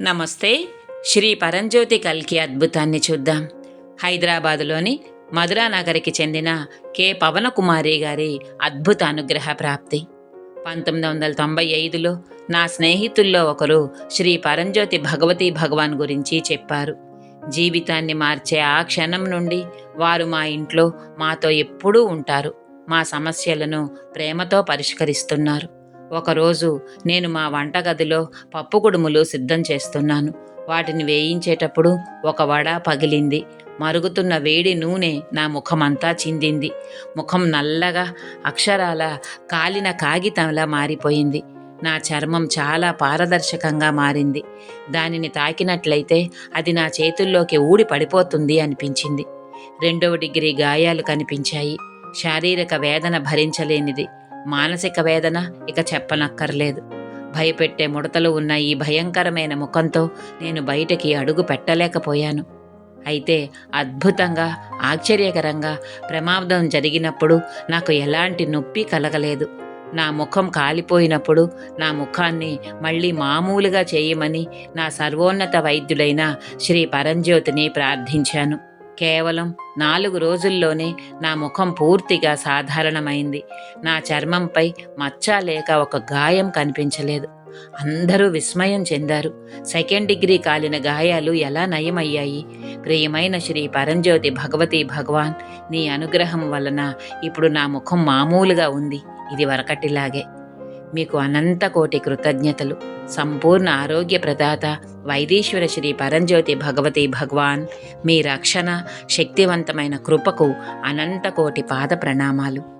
నమస్తే శ్రీ పరంజ్యోతి కల్కి అద్భుతాన్ని చూద్దాం. హైదరాబాదులోని మధురా నగరికి చెందిన కె. పవనకుమారి గారి అద్భుత అనుగ్రహ ప్రాప్తి. పంతొమ్మిది వందల తొంభై ఐదులో నా స్నేహితుల్లో ఒకరు శ్రీ పరంజ్యోతి భగవతి భగవాన్ గురించి చెప్పారు. జీవితాన్ని మార్చే ఆ క్షణం నుండి వారు మా ఇంట్లో మాతో ఎప్పుడూ ఉంటారు. మా సమస్యలను ప్రేమతో పరిష్కరిస్తున్నారు. ఒకరోజు నేను మా వంటగదిలో పప్పు కుడుములు సిద్ధం చేస్తున్నాను. వాటిని వేయించేటప్పుడు ఒక వడ పగిలింది. మరుగుతున్న వేడి నూనె నా ముఖమంతా చిందింది. ముఖం నల్లగా అక్షరాల కాలిన కాగితంలా మారిపోయింది. నా చర్మం చాలా పారదర్శకంగా మారింది. దానిని తాకినట్లయితే అది నా చేతుల్లోకి ఊడి పడిపోతుంది అనిపించింది. రెండవ డిగ్రీ గాయాలు కనిపించాయి. శారీరక వేదన భరించలేనిది. మానసిక వేదన ఇక చెప్పనక్కర్లేదు. భయపెట్టే ముడతలు ఉన్న ఈ భయంకరమైన ముఖంతో నేను బయటకి అడుగు పెట్టలేకపోయాను. అయితే అద్భుతంగా ఆశ్చర్యకరంగా ప్రమాదం జరిగినప్పుడు నాకు ఎలాంటి నొప్పి కలగలేదు. నా ముఖం కాలిపోయినప్పుడు నా ముఖాన్ని మళ్ళీ మామూలుగా చేయమని నా సర్వోన్నత వైద్యుడైన శ్రీ పరంజ్యోతిని ప్రార్థించాను. కేవలం నాలుగు రోజుల్లోనే నా ముఖం పూర్తిగా సాధారణమైంది. నా చర్మంపై మచ్చ లేక ఒక గాయం కనిపించలేదు. అందరూ విస్మయం చెందారు. సెకండ్ డిగ్రీ కాలిన గాయాలు ఎలా నయమయ్యాయి? ప్రియమైన శ్రీ పరంజ్యోతి భగవతి భగవాన్ నీ అనుగ్రహం వలన ఇప్పుడు నా ముఖం మామూలుగా ఉంది. ఇది వరకటిలాగే. మీకు అనంత కోటి కృతజ్ఞతలు. సంపూర్ణ ఆరోగ్య ప్రదాత వైదీశ్వర శ్రీ పరంజ్యోతి భగవతి భగవాన్. మీ రక్షణ శక్తివంతమైన కృపకు అనంత కోటి పాద ప్రణామాలు.